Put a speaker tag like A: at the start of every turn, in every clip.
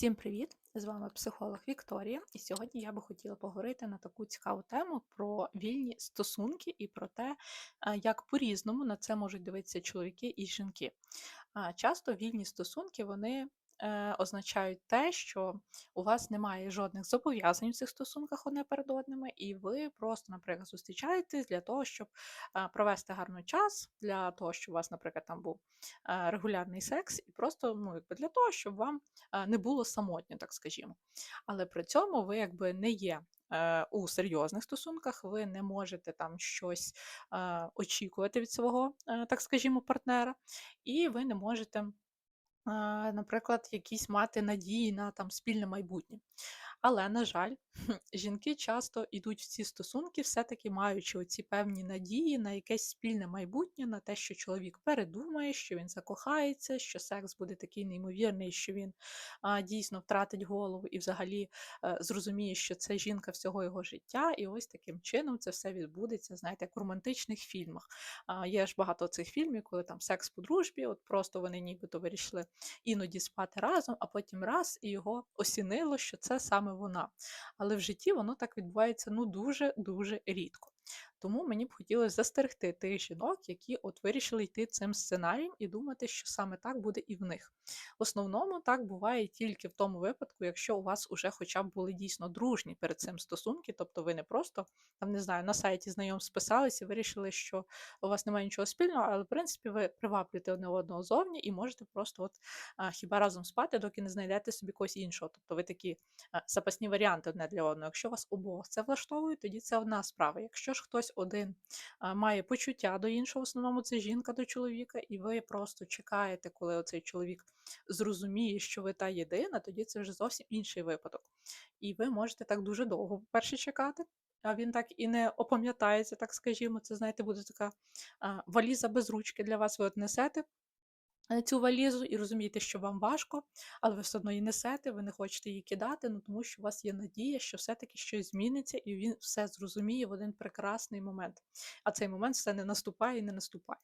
A: Всім привіт! З вами психолог Вікторія, і сьогодні я би хотіла поговорити на таку цікаву тему про вільні стосунки і про те, як по-різному на це можуть дивитися чоловіки і жінки. Часто вільні стосунки вони означають те, що у вас немає жодних зобов'язань у цих стосунках одне перед одними, і ви просто, наприклад, зустрічаєтесь для того, щоб а, провести гарний час, для того, щоб у вас, наприклад, там був а, регулярний секс, і просто ну, якби для того, щоб вам не було самотньо, так скажімо. Але при цьому ви якби не є. е, У серйозних стосунках ви не можете там щось е, очікувати від свого, е, так скажімо, партнера, і ви не можете наприклад, якісь мати надії на там спільне майбутнє. Але, на жаль, жінки часто йдуть в ці стосунки, все-таки маючи оці певні надії на якесь спільне майбутнє, на те, що чоловік передумає, що він закохається, що секс буде такий неймовірний, що він а, дійсно втратить голову і взагалі е, зрозуміє, що це жінка всього його життя, і ось таким чином це все відбудеться, знаєте, як у романтичних фільмах. А, є ж багато цих фільмів, коли там секс по дружбі, от просто вони нібито вирішили іноді спати разом, а потім раз і його осінило, що це саме вона. Але в житті воно так відбувається ну дуже-дуже рідко. Тому мені б хотілося застерегти тих жінок, які от вирішили йти цим сценарієм і думати, що саме так буде і в них. В основному так буває тільки в тому випадку, якщо у вас уже хоча б були дійсно дружні перед цим стосунки, тобто ви не просто там не знаю, на сайті знайом списалися вирішили, що у вас немає нічого спільного, але в принципі ви приваблюєте одне одного зовні і можете просто от а, хіба разом спати, доки не знайдете собі когось іншого. Тобто ви такі а, запасні варіанти одне для одного. Якщо вас обох це влаштовує, тоді це одна справа. Якщо ж хтось один має почуття до іншого, в основному це жінка до чоловіка, і ви просто чекаєте, коли оцей чоловік зрозуміє, що ви та єдина, тоді це вже зовсім інший випадок. І ви можете так дуже довго перше чекати. А він так і не опам'ятається, так скажімо. Це, знаєте, буде така а, валіза без ручки для вас. Ви от несете цю валізу і розумієте, що вам важко, але ви все одно її несете, ви не хочете її кидати, ну тому що у вас є надія, що все-таки щось зміниться, і він все зрозуміє в один прекрасний момент. А цей момент все не наступає і не наступає.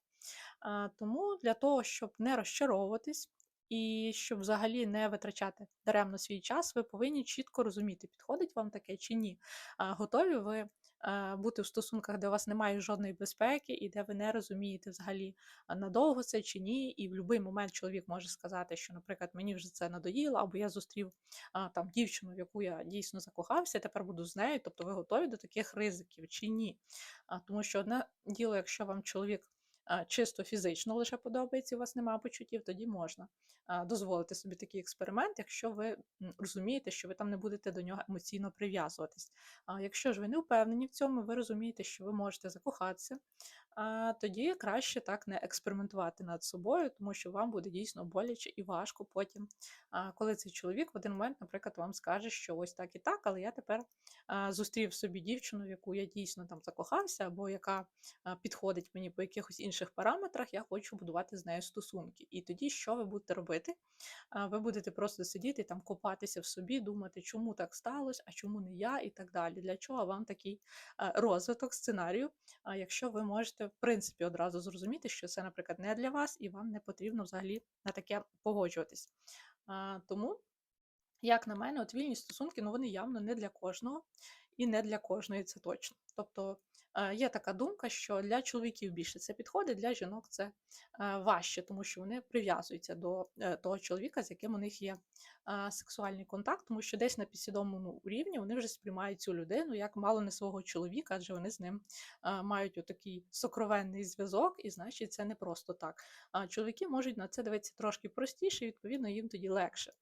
A: А, Тому для того, щоб не розчаровуватись, і щоб взагалі не витрачати даремно свій час, ви повинні чітко розуміти, підходить вам таке чи ні. Готові ви е, бути в стосунках, де у вас немає жодної безпеки, і де ви не розумієте взагалі надовго це чи ні. І в будь-який момент чоловік може сказати, що, наприклад, мені вже це надоїло, або я зустрів там дівчину, в яку я дійсно закохався, тепер буду з нею. Тобто ви готові до таких ризиків чи ні? Тому що одне діло, якщо вам чоловік чисто фізично лише подобається, у вас немає почуттів, тоді можна дозволити собі такий експеримент, якщо ви розумієте, що ви там не будете до нього емоційно прив'язуватись. А якщо ж ви не впевнені в цьому, ви розумієте, що ви можете закохатися, тоді краще так не експериментувати над собою, тому що вам буде дійсно боляче і важко потім, коли цей чоловік в один момент, наприклад, вам скаже, що ось так і так, але я тепер зустрів собі дівчину, в яку я дійсно там закохався, або яка підходить мені по якихось інших параметрах, я хочу будувати з нею стосунки. І тоді що ви будете робити? Ви будете просто сидіти там, копатися в собі, думати, чому так сталося, а чому не я, і так далі. Для чого вам такий розвиток сценарію? Якщо ви можете в принципі одразу зрозуміти, що це, наприклад, не для вас, і вам не потрібно взагалі на таке погоджуватись. Тому, як на мене, от вільні стосунки, ну вони явно не для кожного і не для кожної, це точно. Тобто е, є така думка, що для чоловіків більше це підходить, для жінок це е, важче, тому що вони прив'язуються до е, того чоловіка, з яким у них є сексуальний контакт, тому що десь на підсвідомому рівні вони вже сприймають цю людину як мало не свого чоловіка, адже вони з ним мають отакий сокровенний зв'язок, і значить це не просто так. Чоловіки можуть на це дивитися трошки простіше, і відповідно їм тоді легше.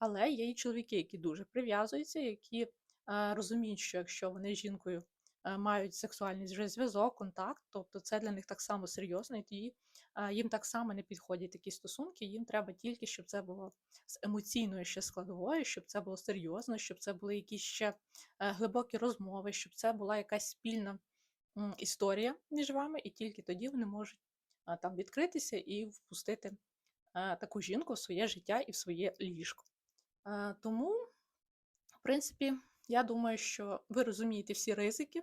A: Але є і чоловіки, які дуже прив'язуються, які е, розуміють, що якщо вони з жінкою е, мають сексуальний вже зв'язок, контакт, тобто це для них так само серйозно, і тоді е, їм так само не підходять такі стосунки. Їм треба тільки, щоб це було з емоційною ще складовою, щоб це було серйозно, щоб це були якісь ще глибокі розмови, щоб це була якась спільна історія між вами, і тільки тоді вони можуть там відкритися і впустити таку жінку в своє життя і в своє ліжко. Е, Тому, в принципі, я думаю, що ви розумієте всі ризики.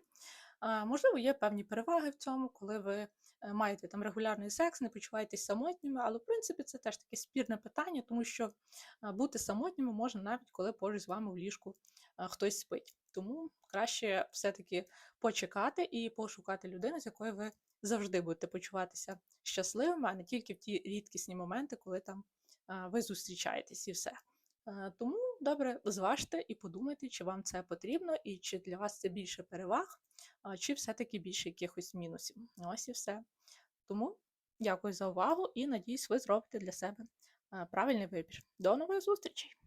A: Можливо, є певні переваги в цьому, коли ви е, маєте там регулярний секс, не почуваєтесь самотніми, але в принципі це теж таке спірне питання, тому що е, бути самотніми можна навіть коли поруч з вами в ліжку е, хтось спить. Тому краще все-таки почекати і пошукати людину, з якою ви завжди будете почуватися щасливими, а не тільки в ті рідкісні моменти, коли там ви зустрічаєтесь і все. Е, Тому добре зважте і подумайте, чи вам це потрібно, і чи для вас це більше переваг, чи все-таки більше якихось мінусів. Ось і все. Тому дякую за увагу і надіюсь, ви зробите для себе е, правильний вибір. До нових зустрічей!